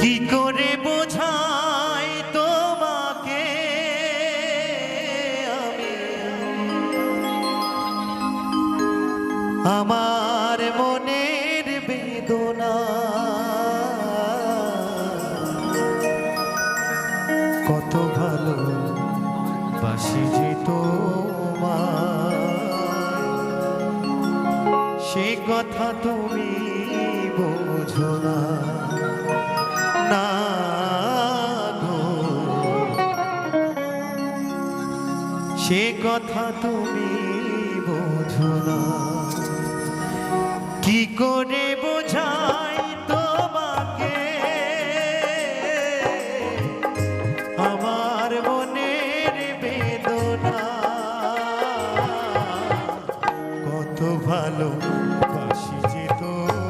কি করে বোঝাই তোমাকে? আমি আমার মনের বেদনা। কত ভালো বাসি যে তোমায়। সে কথা তুমি বোঝো না। সে কথা তুমি বোঝো না। কি করে বোঝাই তোমাকে? আমার মনের বেদনা। কত ভালো বাসি যে তোমায়।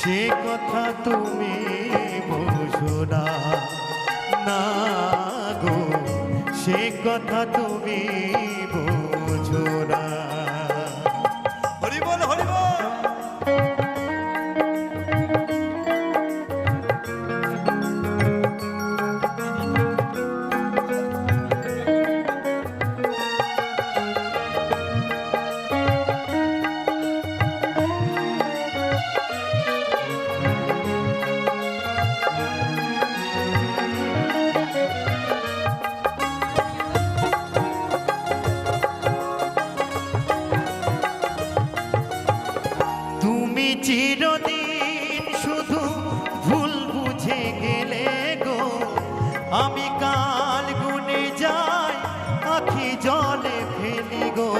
সে কথা তুমি কথা তুমি বোঝো না। হরি বল তুমি চিরদিন শুধু ভুল বুঝে গেলে গো। আমি কাল গুনে যাই, আখি জলে ফেলি গো।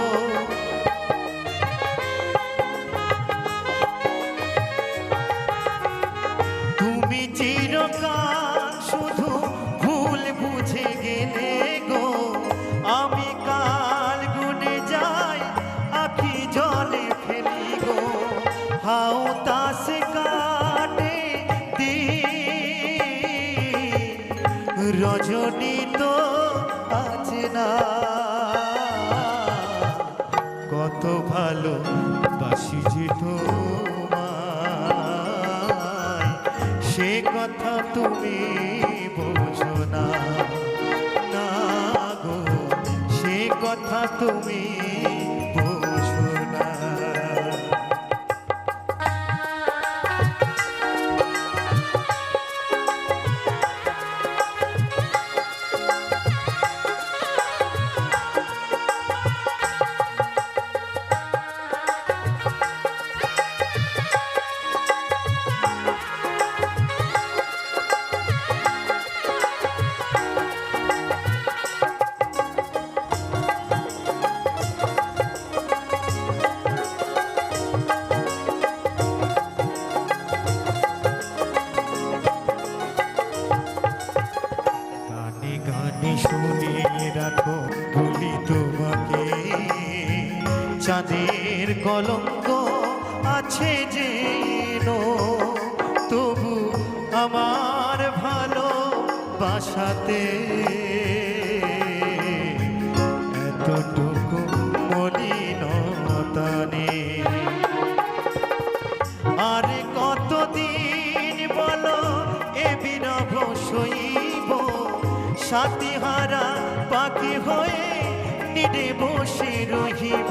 রজনী তো আজ না। কত ভালো বাসি যে সে কথা তুমি বোঝো না গো, সে কথা তুমি বলি তোমাকে, চাঁদের কলঙ্ক আছে যে তবু আমার ভালো বাসাতে এতটুকু মলিনতা নেই। আরে কতদিন বলো, এ বিরহ সইব সাতিহারা পাখি হয়ে নিরে বসে রহিব।